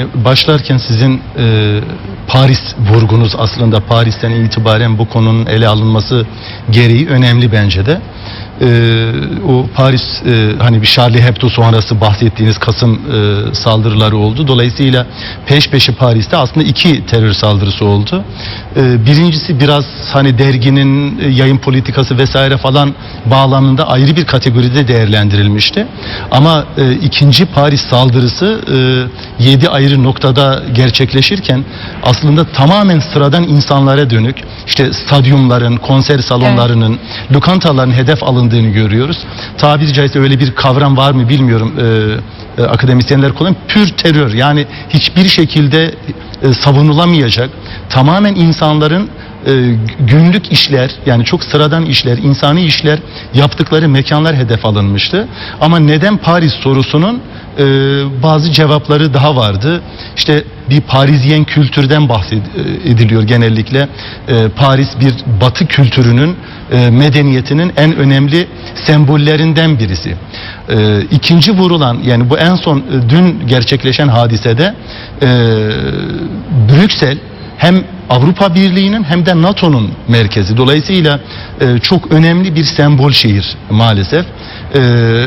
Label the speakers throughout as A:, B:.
A: Başlarken sizin e, Paris vurgunuz aslında Paris'ten itibaren bu konunun ele alınması gereği önemli bence de. E, o Paris e, hani bir Charlie Hebdo sonrası bahsettiğiniz Kasım e, saldırıları oldu. Dolayısıyla peş peşe Paris'te aslında iki terör saldırısı oldu. E, birincisi biraz hani derginin e, yayın politikası vesaire falan bağlamında ayrı bir kategoride değerlendirilmişti. Ama e, ikinci Paris saldırısı e, 7 ayrı noktada gerçekleşirken aslında tamamen sıradan insanlara dönük işte stadyumların, konser salonlarının, lokantaların hedef alındığını görüyoruz. Tabiri caizse öyle bir kavram var mı bilmiyorum. E, e, akademisyenler kullanıyor. Pür terör yani hiçbir şekilde e, savunulamayacak tamamen insanların e, günlük işler yani çok sıradan işler, insani işler yaptıkları mekanlar hedef alınmıştı. Ama neden Paris sorusunun e, bazı cevapları daha vardı. İşte bir Parisyen kültürden bahsediliyor genellikle. E, Paris bir Batı kültürünün e, medeniyetinin en önemli sembollerinden birisi. E, ikinci vurulan yani bu en son e, dün gerçekleşen hadisede e, Brüksel hem Avrupa Birliği'nin hem de NATO'nun merkezi. Dolayısıyla e, çok önemli bir sembol şehir maalesef. E,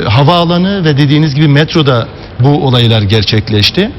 A: havaalanı ve dediğiniz gibi metroda bu olaylar gerçekleşti.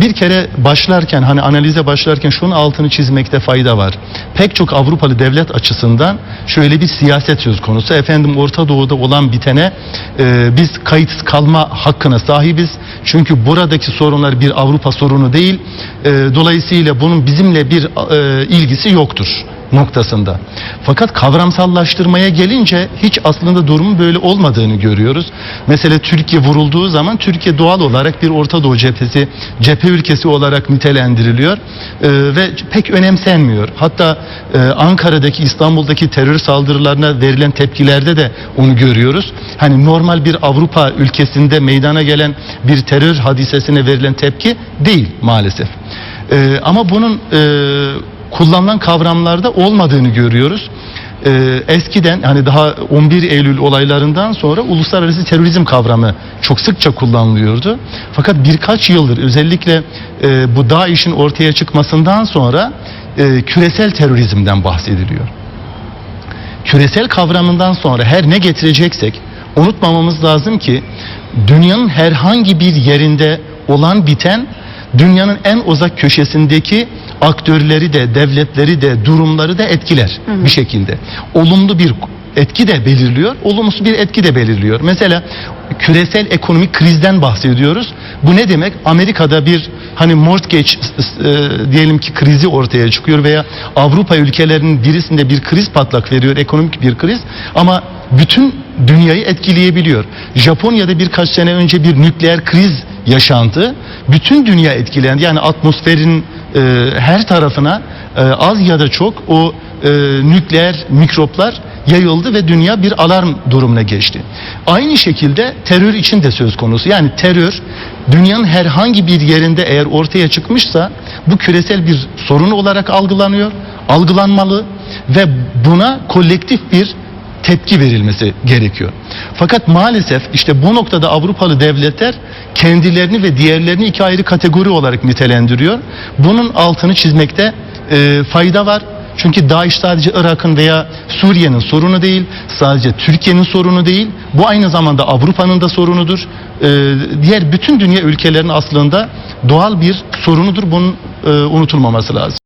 A: Bir kere başlarken hani analize başlarken şunun altını çizmekte fayda var. Pek çok Avrupalı devlet açısından şöyle bir siyaset söz konusu. Efendim Orta Doğu'da olan bitene e, biz kayıtsız kalma hakkına sahibiz. Çünkü buradaki sorunlar bir Avrupa sorunu değil. E, dolayısıyla bunun bizimle bir e, ilgisi yoktur noktasında. Fakat kavramsallaştırmaya gelince hiç aslında durumun böyle olmadığını görüyoruz. Mesela Türkiye vurulduğu zaman Türkiye doğal olarak bir Orta Doğu cephesi, cephe ülkesi olarak nitelendiriliyor Ee, ve pek önemsenmiyor. Hatta e, Ankara'daki, İstanbul'daki terör saldırılarına verilen tepkilerde de onu görüyoruz. Hani normal bir Avrupa ülkesinde meydana gelen bir terör hadisesine verilen tepki değil maalesef. Ee, ama bunun e, kullanılan kavramlarda olmadığını görüyoruz. Ee, eskiden hani daha 11 Eylül olaylarından sonra uluslararası terörizm kavramı çok sıkça kullanılıyordu. Fakat birkaç yıldır özellikle e, bu DAEŞ'in ortaya çıkmasından sonra e, küresel terörizmden bahsediliyor. Küresel kavramından sonra her ne getireceksek unutmamamız lazım ki dünyanın herhangi bir yerinde olan biten dünyanın en uzak köşesindeki aktörleri de devletleri de durumları da etkiler bir şekilde. Olumlu bir etki de belirliyor, olumsuz bir etki de belirliyor. Mesela küresel ekonomik krizden bahsediyoruz. Bu ne demek? Amerika'da bir hani mortgage e, diyelim ki krizi ortaya çıkıyor veya Avrupa ülkelerinin birisinde bir kriz patlak veriyor, ekonomik bir kriz ama bütün dünyayı etkileyebiliyor. Japonya'da birkaç sene önce bir nükleer kriz yaşandı. Bütün dünya etkilendi. Yani atmosferin e, her tarafına e, az ya da çok o e, nükleer mikroplar yayıldı ve dünya bir alarm durumuna geçti. Aynı şekilde terör için de söz konusu. Yani terör dünyanın herhangi bir yerinde eğer ortaya çıkmışsa bu küresel bir sorun olarak algılanıyor, algılanmalı ve buna kolektif bir tepki verilmesi gerekiyor. Fakat maalesef işte bu noktada Avrupalı devletler kendilerini ve diğerlerini iki ayrı kategori olarak nitelendiriyor. Bunun altını çizmekte e, fayda var. Çünkü DAEŞ sadece Irak'ın veya Suriye'nin sorunu değil, sadece Türkiye'nin sorunu değil, bu aynı zamanda Avrupa'nın da sorunudur. Ee, diğer bütün dünya ülkelerinin aslında doğal bir sorunudur. Bunun e, unutulmaması lazım.